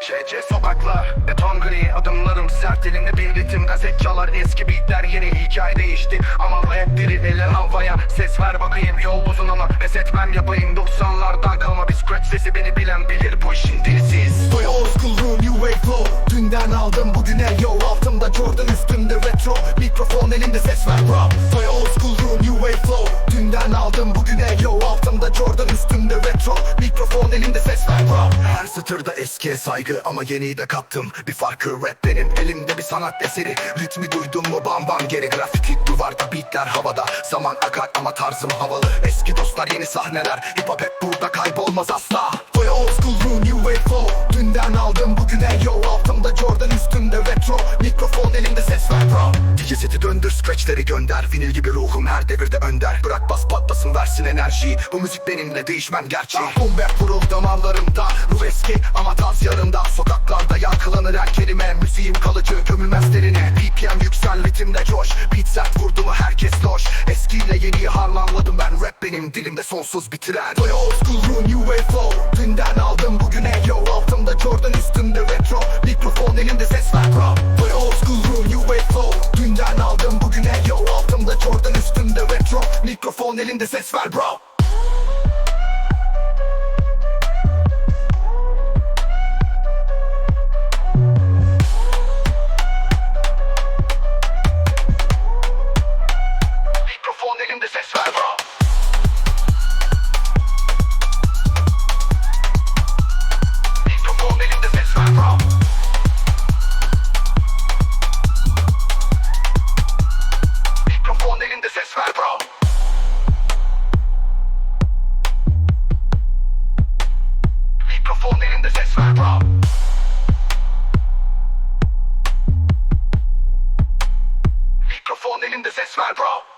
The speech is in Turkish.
CC sokakla Beton gri adımlarım sert elimde bir ritim Gazet eski beatler yeni hikaye değişti. Ama hep diri eller havaya Ses ver bakayım yol uzun ama Pes etmem yapayım. 90'lardan kalma bir scratch sesi Beni bilen bilir bu işin dilsiz Soy old school room new wave flow. Dünden aldım bugüne yo Altımda Jordan üstümde retro. Mikrofon elimde ses ver bro Soy old school room new wave flow. Dünden aldım bugüne yo Altımda Jordan üstümde retro Mikrofon elimde ses ver. Bro Her satırda eskiye saygı ama yeniyi de kaptım. Bir farkı rap benim elimde bir sanat eseri. Ritmi duydum mu bam bam geri. Grafiti duvarda beatler havada. Zaman akar ama tarzım havalı. Eski dostlar yeni sahneler. Hip hop hep burada kaybolmaz asla Elimde ses ver bro. DJ seti döndür scratchleri gönder. Vinil gibi ruhum her devirde önder. Bırak bas patlasın versin enerjiyi. Bu müzik benimle değişmem gerçeği. Boom bap vurur damarlarımda. Ruh eski ama tarz yarımda Sokaklarda yankılanır her kelime. Müziğim kalıcı gömülmez derine. BPM yüksel ritimde coş. Beat sert vurdu mu herkes loş. Eskiyle yeniyi harmanladım ben. Rap benim dilimde sonsuz bitiren Soy old school new wave flow. Dünden aldım bugüne yo Üstümde retro Mikrofon elinde ses ver bro Mikrofon elinde ses ver bro Mikrofon elinde ses ver bro. Mikrofon elinde ses ver bro